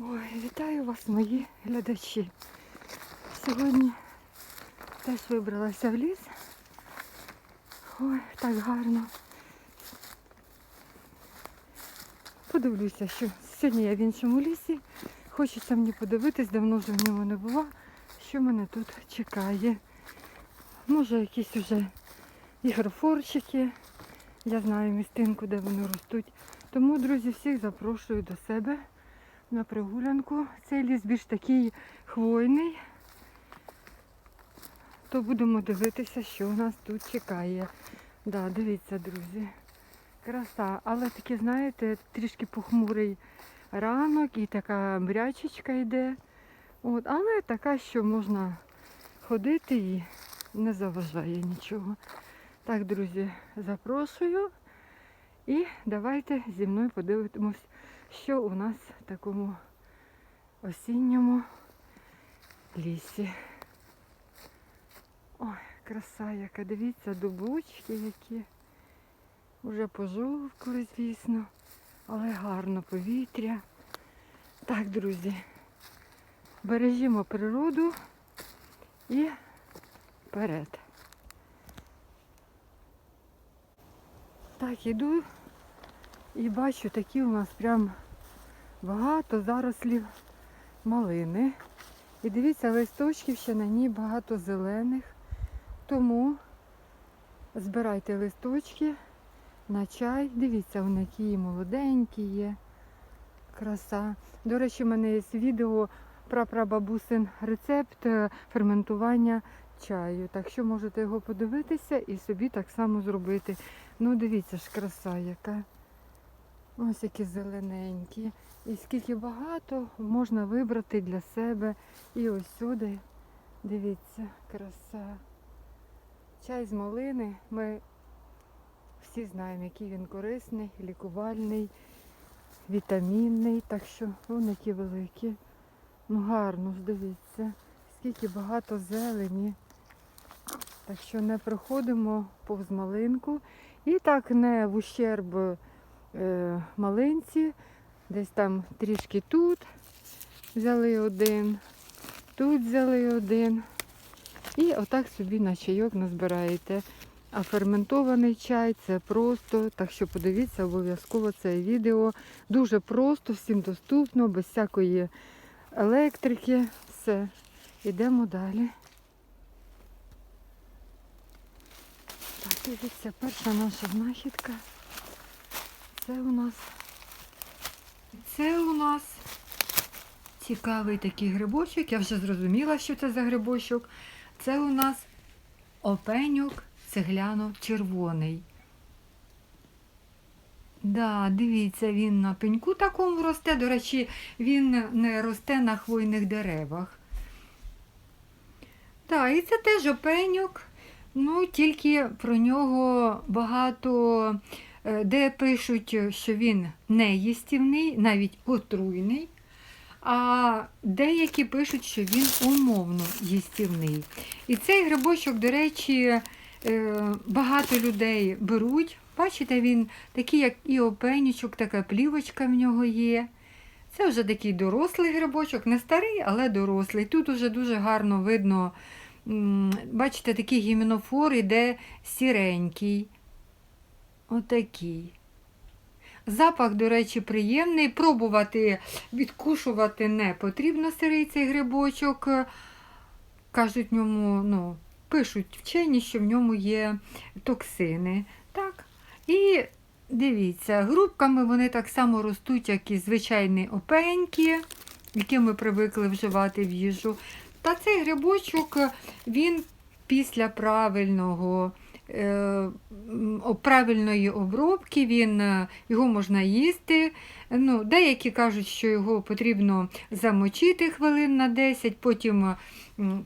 Ой, вітаю вас, мої глядачі. Сьогодні теж вибралася в ліс. Ой, так гарно. Подивлюся, що сьогодні я в іншому лісі. Хочеться мені подивитись, давно вже в ньому не була, що мене тут чекає. Може якісь уже ігрофорчики. Я знаю містинку, де вони ростуть. Тому, друзі, всіх запрошую до себе на прогулянку. Цей ліс більш такий хвойний. То будемо дивитися, що нас тут чекає. Да, дивіться, друзі. Краса. Але таке, знаєте, трішки похмурий ранок і така мрячечка йде. От, але така, що можна ходити і не заважає нічого. Так, друзі, запрошую. І давайте зі мною подивимось, що у нас в такому осінньому лісі. Ой, краса яка, дивіться, дубочки які. Уже пожовкли, звісно, але гарно повітря. Так, друзі, бережімо природу і вперед. Так, іду і бачу, такі у нас прям багато зарослів малини. І дивіться, листочків ще на ній багато зелених. Тому збирайте листочки на чай. Дивіться, вони які молоденькі є. Краса. До речі, в мене є відео про прабабусин рецепт е, ферментування чаю. Так що можете його подивитися і собі так само зробити. Ну, дивіться ж, краса яка. Ось які зелененькі. І скільки багато можна вибрати для себе. І ось сюди, дивіться, краса. Чай з малини. Ми всі знаємо, який він корисний, лікувальний, вітамінний. Так що вони які великі. Ну гарно дивіться, скільки багато зелені. Так що не проходимо повз малинку. І так не в ущерб малинці. Десь там трішки тут взяли один, тут взяли один. І отак собі на чайок назбираєте. А ферментований чай це просто, так що подивіться обов'язково це відео. Дуже просто, всім доступно, без всякої електрики. Все. Йдемо далі. Так, дивіться, перша наша знахідка. Це у нас. Це у нас цікавий такий грибочок. Я вже зрозуміла, що це за грибочок. Це у нас опеньок цегляно-червоний. Да, дивіться, він на пеньку такому росте. До речі, він не росте на хвойних деревах. Так, і це теж опеньок. Ну, тільки про нього багато де пишуть, що він не їстівний, навіть отруйний, а деякі пишуть, що він умовно їстівний. І цей грибочок, до речі, е, багато людей беруть. Бачите, він такий, як і опенючок, така плівочка в нього є. Це вже такий дорослий грибочок, не старий, але дорослий. Тут уже дуже гарно видно, бачите, такий гіменофор іде сіренький. Отакий. Запах, до речі, приємний. Пробувати відкушувати не потрібно сирий цей грибочок. Кажуть, в ньому, ну, пишуть вчені, що в ньому є токсини. Так. І дивіться, грубками вони так само ростуть, як і звичайні опеньки, які ми привикли вживати в їжу. Та цей грибочок, він після правильного правильної обробки, він, е, його можна їсти. Ну, деякі кажуть, що його потрібно замочити хвилин на 10, потім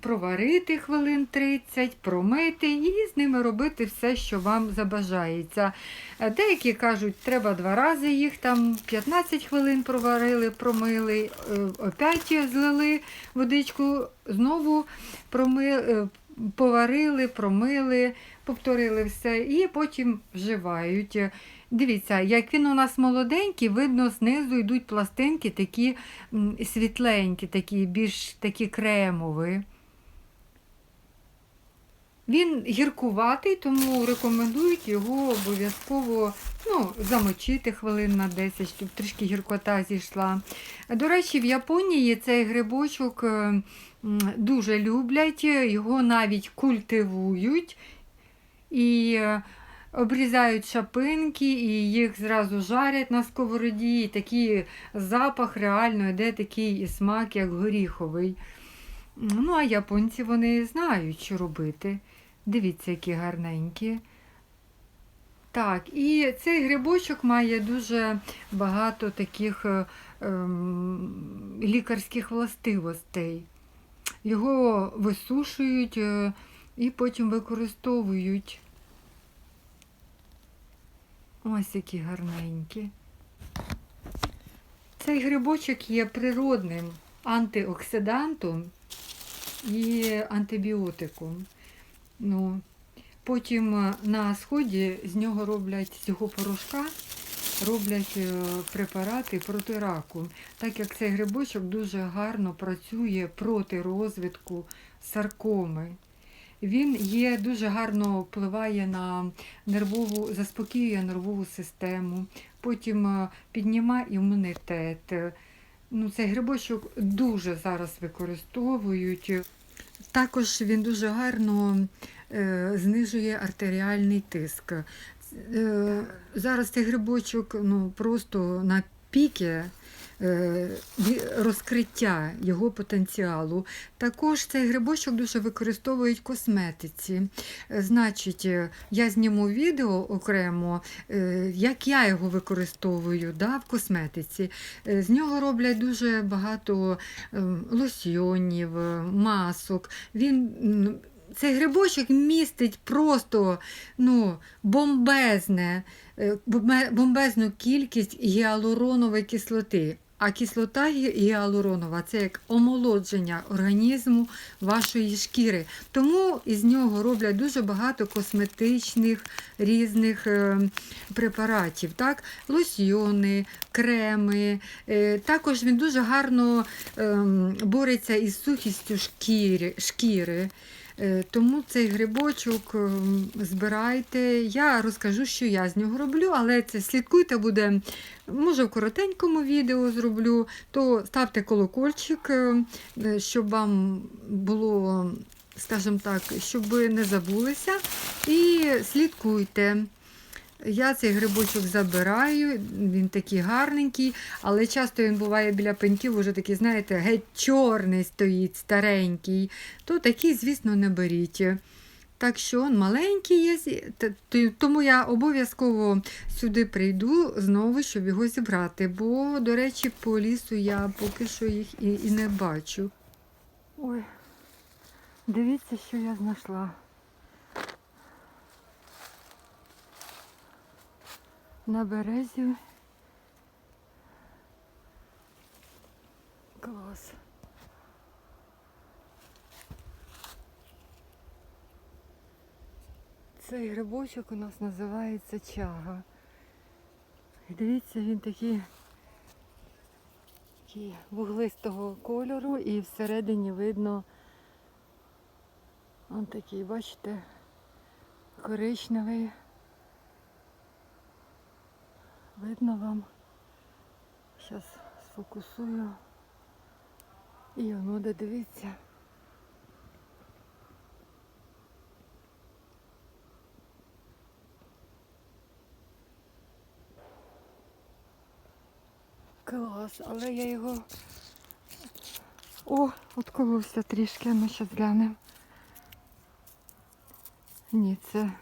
проварити хвилин 30, промити і з ними робити все, що вам забажається. Е, Деякі кажуть, треба два рази їх там 15 хвилин проварили, промили, е, опять злили водичку, знову промили, поварили, промили, повторили все і потім вживають. Дивіться, як він у нас молоденький, видно, знизу йдуть пластинки такі світленькі, такі, більш такі кремові. Він гіркуватий, тому рекомендують його обов'язково ну, замочити хвилин на 10, щоб трішки гіркота зійшла. До речі, в Японії цей грибочок е, дуже люблять, його навіть культивують і е, обрізають шапинки, і їх зразу жарять на сковороді. І такий запах реально йде такий і смак, як горіховий. Ну, а японці вони знають, що робити. Дивіться, які гарненькі. Так, і цей грибочок має дуже багато таких е, ем, лікарських властивостей. Його висушують е, і потім використовують. Ось які гарненькі. Цей грибочок є природним антиоксидантом і антибіотиком. Ну, потім е, на сході з нього роблять цього порошка роблять е, препарати проти раку, так як цей грибочок дуже гарно працює проти розвитку саркоми. Він є дуже гарно впливає на нервову, заспокоює нервову систему, потім е, піднімає імунітет. Ну, цей грибочок дуже зараз використовують. Також він дуже гарно е, знижує артеріальний тиск. Е, зараз цей грибочок ну, просто на піки розкриття його потенціалу. Також цей грибочок дуже використовують в косметиці. Е, Значить, е, я зніму відео окремо, е, як я його використовую да, в косметиці. Е, З нього роблять дуже багато е, лосьйонів, е, масок. Він цей грибочок містить просто ну, бомбезне, е, бомбезну кількість гіалуронової кислоти. А кислота гіалуронова це як омолодження організму вашої шкіри. Тому із нього роблять дуже багато косметичних різних е, препаратів. Так? Лосьйони, креми. Е, також він дуже гарно ем, бореться із сухістю шкіри. Е, Тому цей грибочок ем, збирайте. Я розкажу, що я з нього роблю, але це слідкуйте буде. Може, в коротенькому відео зроблю, то ставте колокольчик, е, е, щоб вам було, скажімо так, щоб ви не забулися. І слідкуйте. Я цей грибочок забираю, він такий гарненький, але часто він буває біля пеньків, уже такий, знаєте, геть чорний стоїть, старенький. То такий, звісно, не беріть. Так що он маленький є, тому я обов'язково сюди прийду знову, щоб його зібрати. Бо, до речі, по лісу я поки що їх і, і не бачу. Ой, дивіться, що я знайшла. На березі. Клас. Цей грибочок у нас називається чага. І дивіться, він такий, такий вуглистого кольору і всередині видно он такий, бачите, коричневий. Видно вам. Зараз сфокусую. І воно де дивіться. Клас, але я його. О, отколовся трішки, ну зараз глянемо. Ні, це,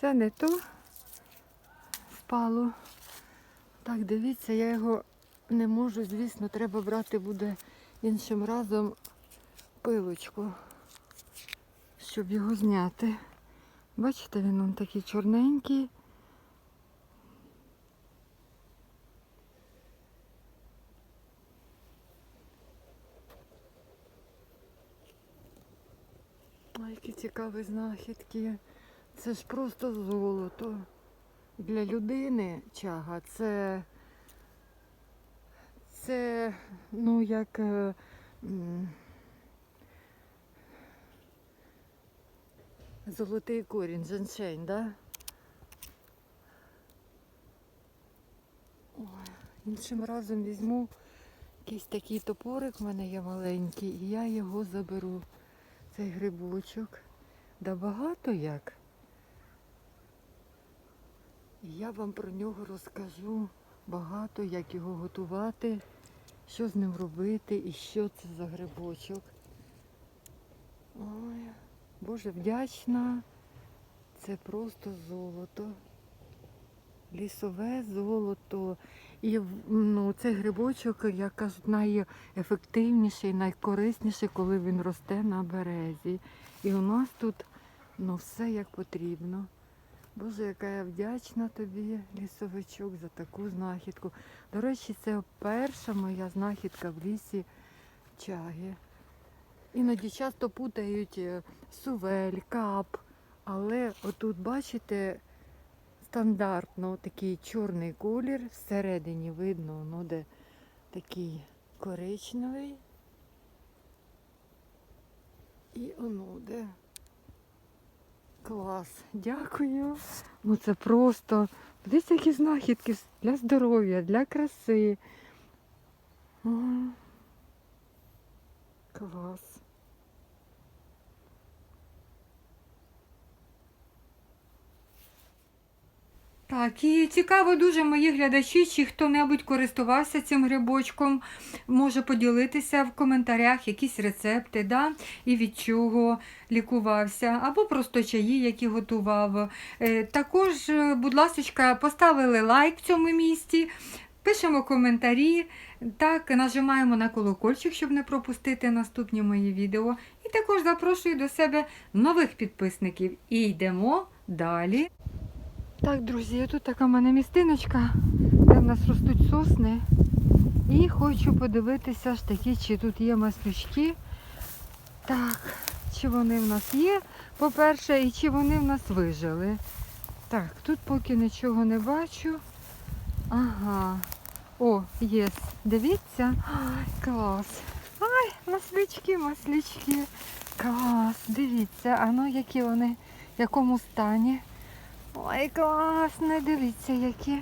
це не то впало. Так, дивіться, я його не можу, звісно, треба брати буде іншим разом пилочку, щоб його зняти. Бачите, він он такий чорненький. Ой, які цікаві знахідки. Це ж просто золото. Для людини чага це, це ну як е, золотий корінь, женшень, да? Ой, іншим разом візьму якийсь такий топорик в мене є маленький, і я його заберу. Цей грибочок. Да багато як. Я вам про нього розкажу багато, як його готувати, що з ним робити і що це за грибочок. Ой, Боже, вдячна. Це просто золото. Лісове золото. І ну, цей грибочок, як кажуть, найефективніший, найкорисніший, коли він росте на березі. І у нас тут ну, все як потрібно. Боже, яка я вдячна тобі, лісовичок, за таку знахідку. До речі, це перша моя знахідка в лісі чаги. Іноді часто путають е, сувель, кап, але отут, бачите, стандартно такий чорний колір, всередині видно, ну де такий коричневий. І оно де. Клас, дякую. Ну це просто десь які знахідки для здоров'я, для краси. Клас. Так, і цікаво дуже мої глядачі, чи хто-небудь користувався цим грибочком, може поділитися в коментарях якісь рецепти, да? і від чого лікувався, або просто чаї, які готував. Е, Також, е, будь ласка, поставили лайк в цьому місці, пишемо коментарі, так, нажимаємо на колокольчик, щоб не пропустити наступні мої відео. І також запрошую до себе нових підписників. І йдемо далі. Так, друзі, тут така в мене містиночка, де в нас ростуть сосни. І хочу подивитися ж таки, чи тут є маслючки. Так, чи вони в нас є, по-перше, і чи вони в нас вижили. Так, тут поки нічого не бачу. Ага. О, є. Дивіться. Ай, клас. Ай, маслючки, маслючки. Клас, дивіться, а ну які вони, в якому стані. Ой, класно, дивіться які.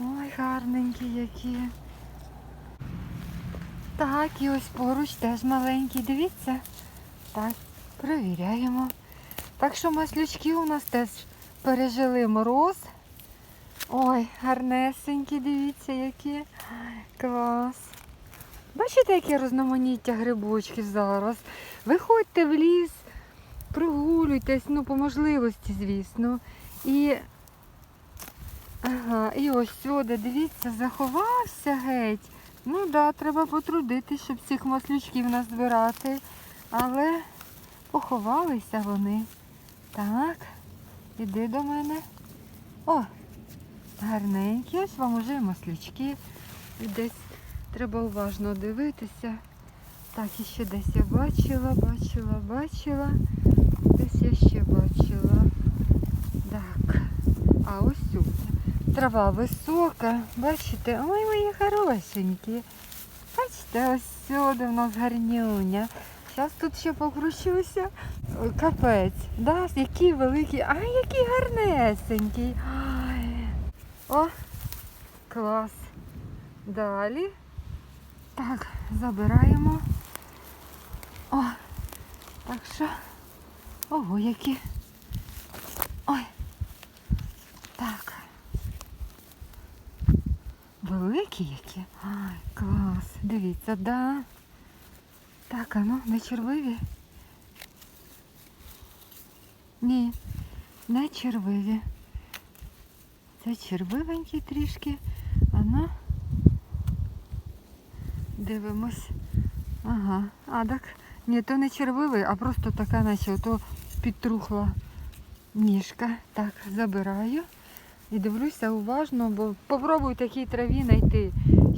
Ой, гарненькі які. Так, і ось поруч теж маленький, дивіться. Так, перевіряємо. Так що маслючки у нас теж пережили мороз. Ой, гарнесенькі, дивіться, які. Клас. Бачите, яке розноманіття грибочків зараз. Виходьте в ліс, прогулюйтесь, ну, по можливості, звісно. І, ага, і ось сюди, дивіться, заховався геть. Ну так, да, треба потрудитись, щоб цих маслючків назбирати. Але поховалися вони. Так, іди до мене. О, гарненькі, ось вам уже маслючки. І десь треба уважно дивитися. Так, і ще десь я бачила, бачила, бачила. Десь я ще бачила. А ось тут. Трава висока, бачите, ой, мої хорошенькі. Бачите, ось сюди в нас гарнюня. Зараз тут ще покручуся. Капець, да? який великий, а який гарнесенький. Ай. О, клас. Далі. Так, забираємо. О, так що. Ого, які. Ой. Так. Великі які. Ай, клас. Дивіться, да. Так, а ну, не червиві? Ні, не червиві. Це червивенькі трішки. А ну. Дивимось. Ага. А так. Ні, то не червивий, а просто така, наче то підтрухла ніжка. Так, забираю. І дивлюся уважно, бо попробую такій траві знайти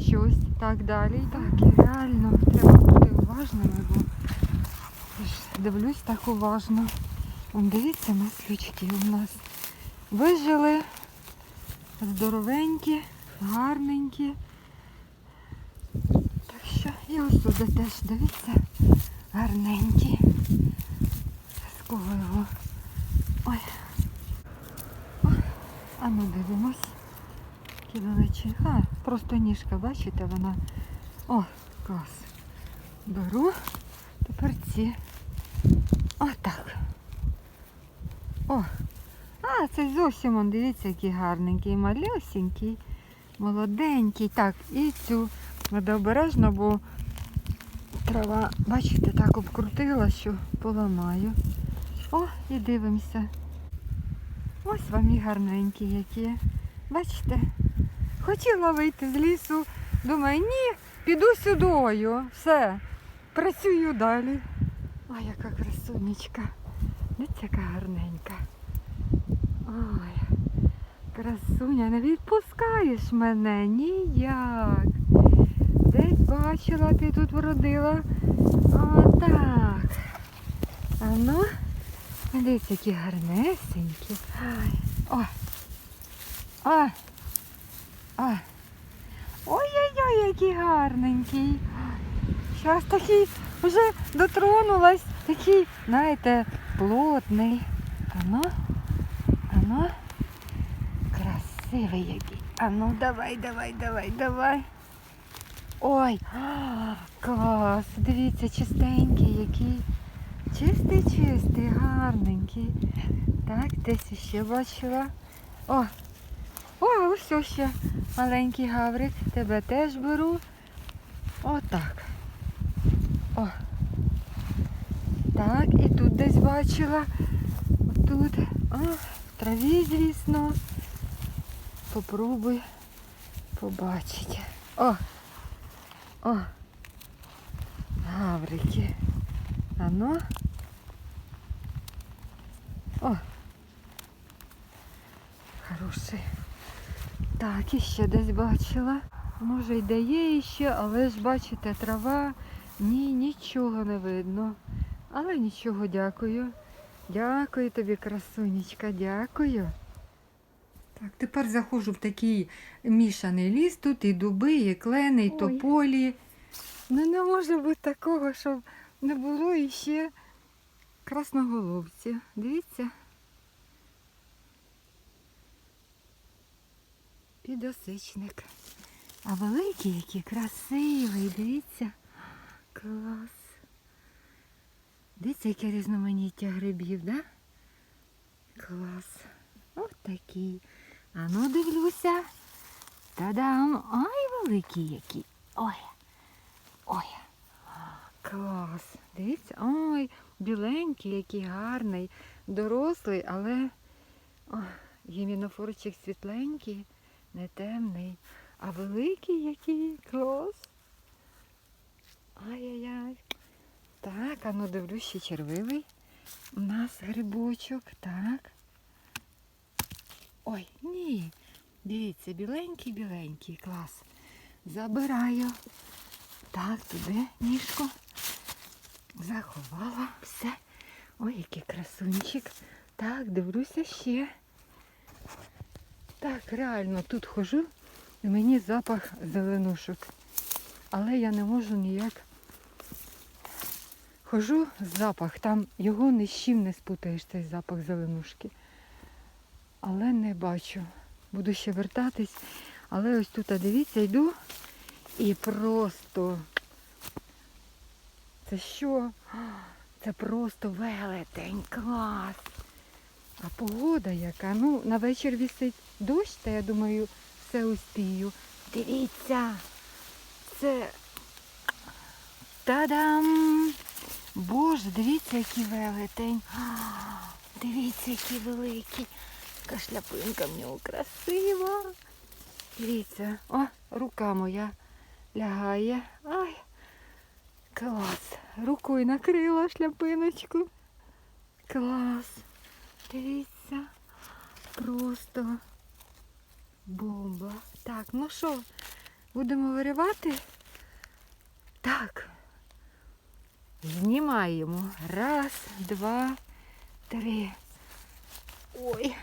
щось так далі. Так, і реально треба бути уважними, бо дивлюсь так уважно. Дивіться, маслючки у нас вижили. здоровенькі, гарненькі. Так що і ось сюди теж, дивіться, гарненькі. Обов'язково його. Ой. А ну дивимось. Величі. А, просто ніжка, бачите, вона. О, клас. Беру. Тепер ці. Отак. О. А, це зовсім, он, дивіться, який гарненький, малюсенький, молоденький. Так, і цю треба обережно, бо трава, бачите, так обкрутила, що поламаю. О, і дивимося. Ось вам і гарненькі які. Бачите? Хотіла вийти з лісу. Думаю, ні, піду сюдою. Все, працюю далі. Ой, яка красунечка. Дивіться, яка гарненька. Ой, красуня, не відпускаєш мене ніяк. Десь бачила, ти тут вродила. Отак. А ну, дивіться, які гарнесенькі. Ой. Ой. Ой. Ой-ой-ой, який гарненький. Щас такий вже дотронулась. Такий, знаєте, плотний. Ано, ано. Красивий який. Ану, давай, давай, давай, давай. Ой, клас. Дивіться, чистенький який. Чистий, чистий, гарненький. Так, десь ще бачила. О! О, ось ще маленький гаврик. Тебе теж беру. Отак. О. Так, і тут десь бачила. Тут. О, в траві, звісно. Попробуй побачити. О! О! Гаврики. Ано. О! Хороший. Так, і ще десь бачила. Може й де є іще, але ж бачите, трава. Ні, нічого не видно. Але нічого, дякую. Дякую тобі, красунечка, дякую. Так, тепер заходжу в такий мішаний ліс. Тут і дуби, і клени, і тополі. Ну не може бути такого, щоб не було іще красноголовці. Дивіться. Підосичник. А великий який красивий, дивіться. Клас. Дивіться, яке різноманіття грибів, да? Клас. Ось такий. А ну дивлюся. Та-дам! Ай, великий який. Ой. Ой. Клас. Дивіться, ой, біленький, який гарний, дорослий, але гімінофорчик світленький, не темний, а великий який клас. Ай-яй-яй. Так, а ну дивлюсь, ще червивий. У нас грибочок, так. Ой, ні. Дивіться, біленький, біленький, клас. Забираю. Так, туди ніжку. Заховала все. Ой, який красунчик. Так, дивлюся ще. Так, реально тут хожу і мені запах зеленушок. Але я не можу ніяк. Хожу запах, там його ні з чим не спутаєш, цей запах зеленушки. Але не бачу. Буду ще вертатись. Але ось тут, дивіться, йду і просто. Це що? Це просто велетень, клас. А погода яка? Ну, на вечір вісить дощ, та я думаю, все успію. Дивіться, це. Та-дам! Боже, дивіться, який велетень. Дивіться, який великий. Яка шляпинка в нього красива. Дивіться, о, рука моя лягає. Ай, клас. Рукою накрила шляпиночку. Клас. Дивіться. Просто бомба. Так, ну що, будемо виривати? Так. Знімаємо. Раз, два, три. Ой.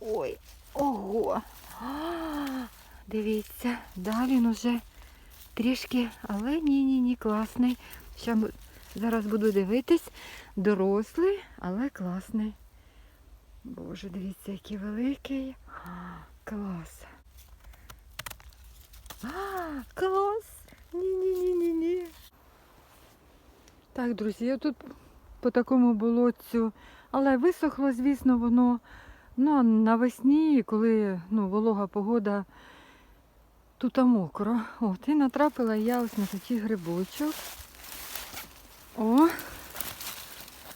Ой, Ого! А, Дивіться, далі він уже трішки, але ні-ні-ні, класний. Ще зараз буду дивитись. Дорослий, але класний. Боже, дивіться, який великий. Клас. А, клас! Ні-ні-ні-ні-ні. Так, друзі, я тут по такому болотцю, але висохло, звісно, воно. Ну, а навесні, коли ну, волога погода, тут мокро. От, і натрапила я ось на такий грибочок. О!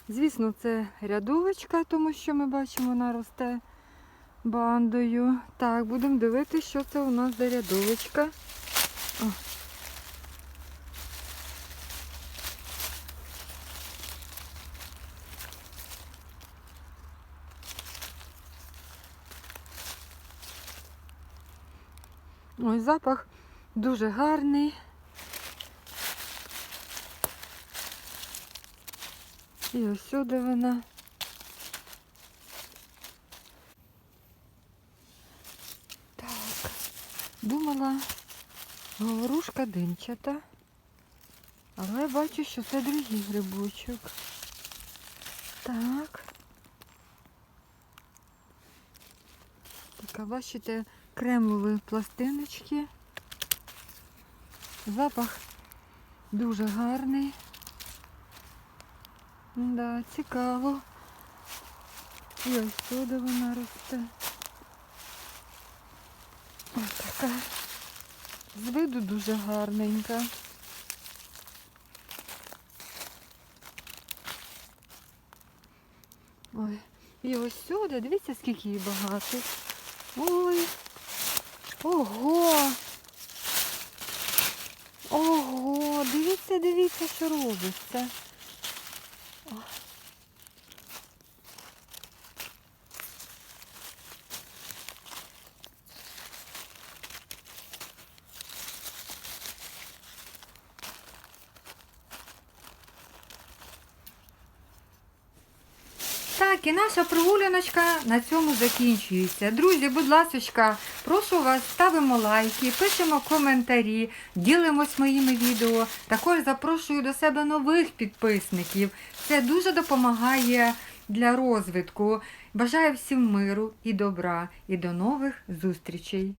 Звісно, це рядовочка, тому що ми бачимо, вона росте бандою. Так, будемо дивитися, що це у нас за рядовочка. О. Ой, запах дуже гарний. І ось сюди вона. Так, думала, говорушка димчата, але бачу, що це другий грибочок. Так. Така, бачите, кремові пластиночки. Запах дуже гарний. Да, цікаво. І ось сюди вона росте. Ось така. З виду дуже гарненька. Ой, і ось сюди, дивіться, скільки її багато. Ой. Ого. Ого, дивіться, дивіться, що робиться. І наша прогуляночка на цьому закінчується. Друзі, будь ласка, прошу вас, ставимо лайки, пишемо коментарі, ділимось моїми відео. Також запрошую до себе нових підписників. Це дуже допомагає для розвитку. Бажаю всім миру і добра і до нових зустрічей!